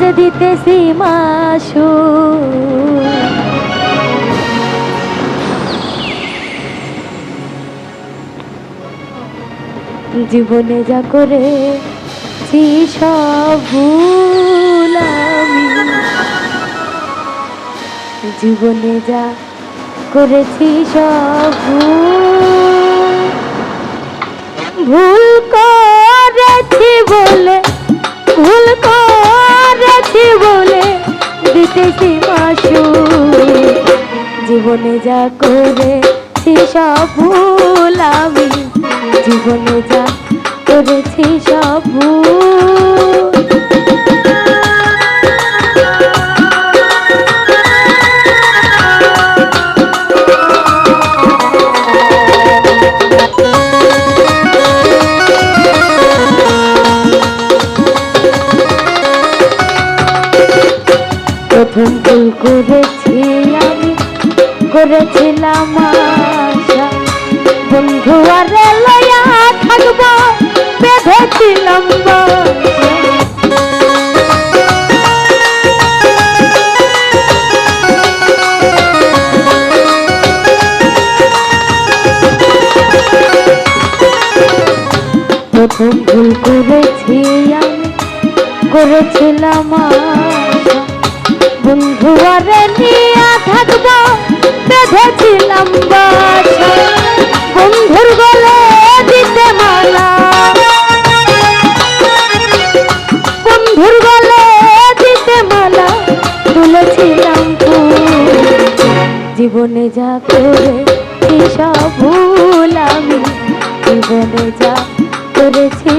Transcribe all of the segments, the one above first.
আজ দিতেছি মাসু জীবনে যা করে সব জীবনে যা করেছি সব ভুল। ভুল জীবনে যা করেছি সব ভুল আমি। জীবনে যা করেছি সব ভুল। প্রথম ভুল করেছি করেছিলাম আশা বন্ধু আরে লয়া থাকব, বেঁধেছিলাম। প্রথম ভুল করেছি আমি, করেছিলাম বন্ধু আরে নিয়ে থাকব বেঁধেছিলাম বন্ধুর গলে দিতে মালা। বন্ধুর গলে দিতে মালা তুলেছিলাম জীবনে যা করে সব ভুল আমি জীবনে যা করেছি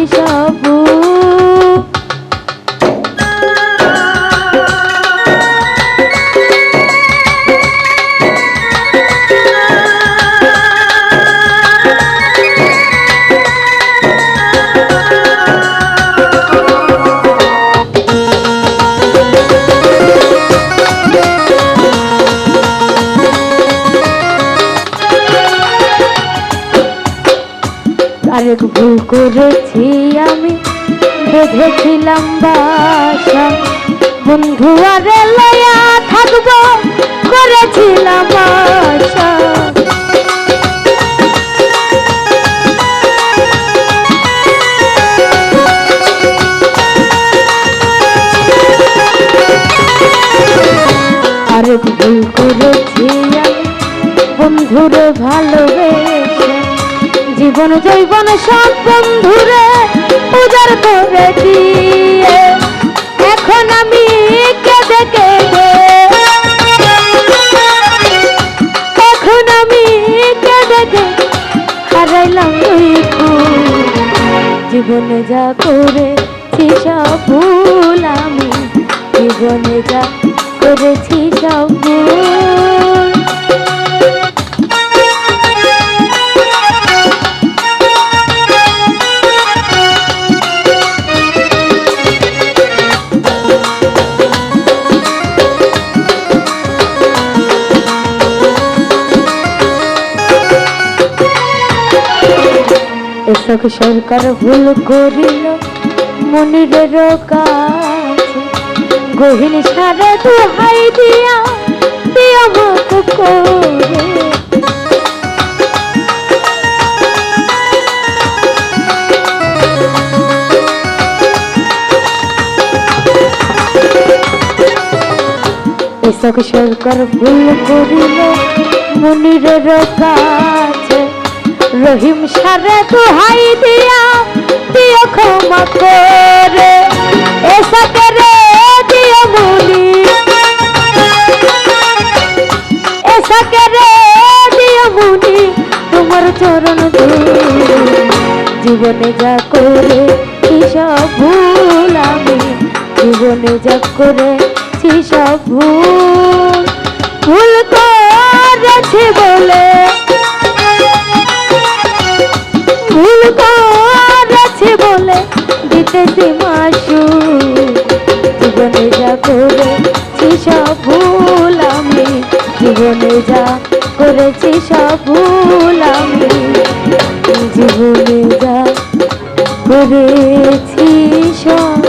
করেছি আমি বেঁধেছিলাম বাসা। বন্ধু আরে লয়া থাকব করেছিলাম জীবন জৈবন সব বন্ধুরে উজাড় করে দিয়ে। এখন আমি কেঁদে কেঁদে। এখন আমি কেঁদে কেঁদে হারাইলাম জীবনে যা করেছি সব ভুল আমি এসব সরকার ভুল করিল মনিরের কাছে। গহিন সারে দুহাই দিয়া দিয়া মুখ করে। এসব সরকার ভুল করিল মনিরের কাছে। রহিম সারে দুহাই দিয়া, দিও ক্ষমা করে এসাকে রে দিও মুনি এসাকে রে দিও মুনি তোমার চরণ ধুলি জীবনে যা করে সব ভুল আমি। জীবনে যা করে সব ভুল ভুল করেছি করেছি সব ভুল আমি। জীবনে যা করেছি সব